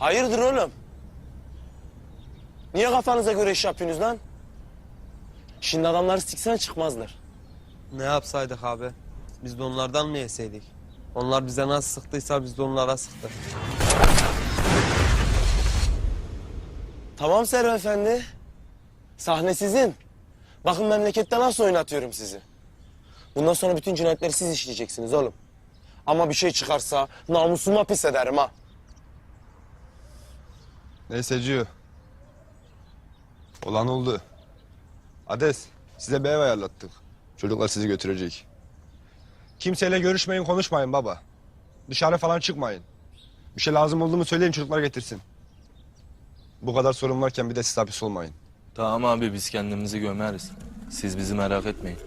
Hayırdır oğlum? Niye kafanıza göre iş yapıyorsunuz lan? Şimdi adamları siksen çıkmazlar. Ne yapsaydık abi? Biz de onlardan mı yeseydik? Onlar bize nasıl sıktıysa biz de onlara sıktık. Tamam Serve Efendi. Sahne sizin. Bakın memlekette nasıl oynatıyorum sizi. Bundan sonra bütün cinayetleri siz işleyeceksiniz oğlum. Ama bir şey çıkarsa namusuma pis ederim ha. Neyse Cio. Olan oldu. Ades, size bir ev ayarlattık. Çocuklar sizi götürecek. Kimseyle görüşmeyin, konuşmayın baba. Dışarı falan çıkmayın. Bir şey lazım oldu mu söyleyin çocuklar getirsin. Bu kadar sorun varken bir de siz hapis olmayın. Tamam abi biz kendimizi gömeriz. Siz bizi merak etmeyin.